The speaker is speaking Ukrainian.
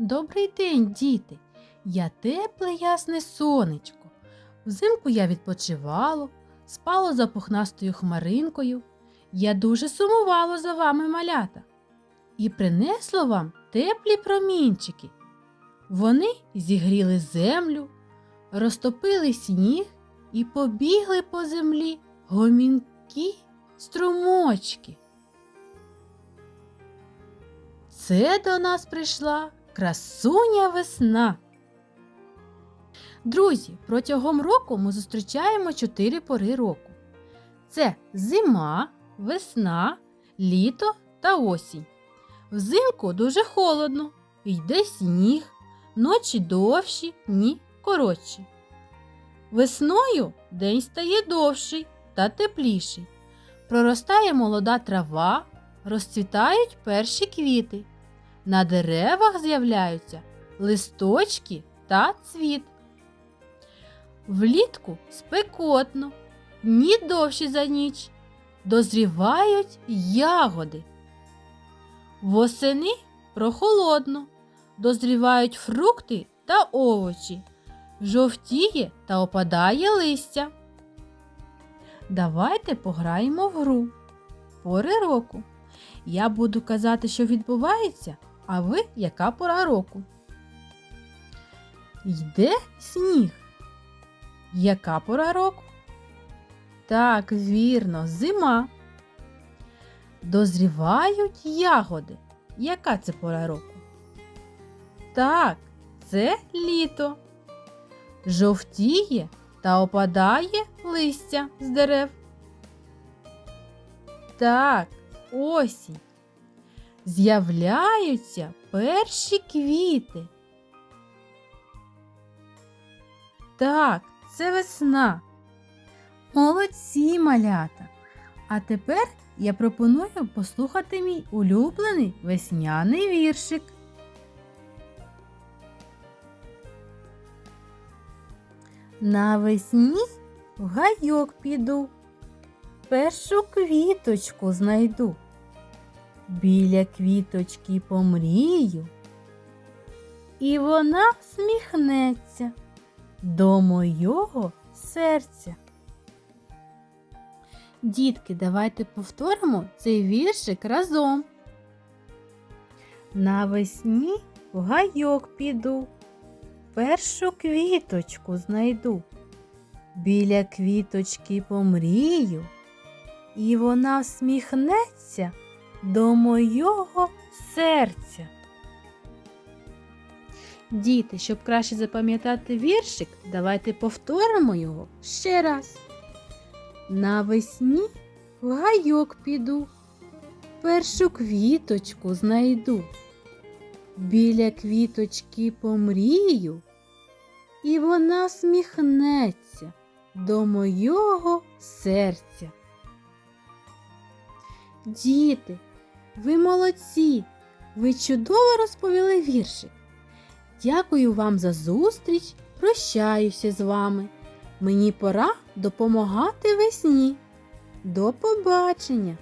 Добрий день, діти! Я тепле ясне сонечко. Взимку я відпочивало, спало за пухнастою хмаринкою. Я дуже сумувало за вами малята і принесло вам теплі промінчики. Вони зігріли землю, розтопили сніг і побігли по землі гомінкі струмочки. Це до нас прийшла красуня весна. Друзі, протягом року ми зустрічаємо чотири пори року. Це зима, весна, літо та осінь. Взимку дуже холодно, йде сніг, ночі довші, дні коротші. Весною день стає довший та тепліший. Проростає молода трава, розцвітають перші квіти. На деревах з'являються листочки та цвіт. Влітку спекотно, дні довші за ніч, дозрівають ягоди. Восени прохолодно, дозрівають фрукти та овочі, жовтіє та опадає листя. Давайте пограємо в гру. Пори року. Я буду казати, що відбувається, а ви яка пора року? Йде сніг. Яка пора року? Так, вірно, зима. Дозрівають ягоди. Яка це пора року? Так, це літо. Жовтіє та опадає листя з дерев. Так, осінь. З'являються перші квіти. Так, це весна. Молодці малята. А тепер я пропоную послухати мій улюблений весняний віршик. Навесні в гайок піду, першу квіточку знайду. Біля квіточки помрію, і вона сміхнеться до мого серця. Дітки, давайте повторимо цей віршик разом. Навесні в гайок піду, першу квіточку знайду. Біля квіточки помрію, і вона всміхнеться до мого серця. Діти, щоб краще запам'ятати віршик, давайте повторимо його ще раз. Навесні в гайок піду, першу квіточку знайду. Біля квіточки помрію, і вона сміхнеться до мого серця. Діти, ви молодці, ви чудово розповіли віршик. Дякую вам за зустріч, прощаюся з вами. Мені пора допомагати весні. До побачення!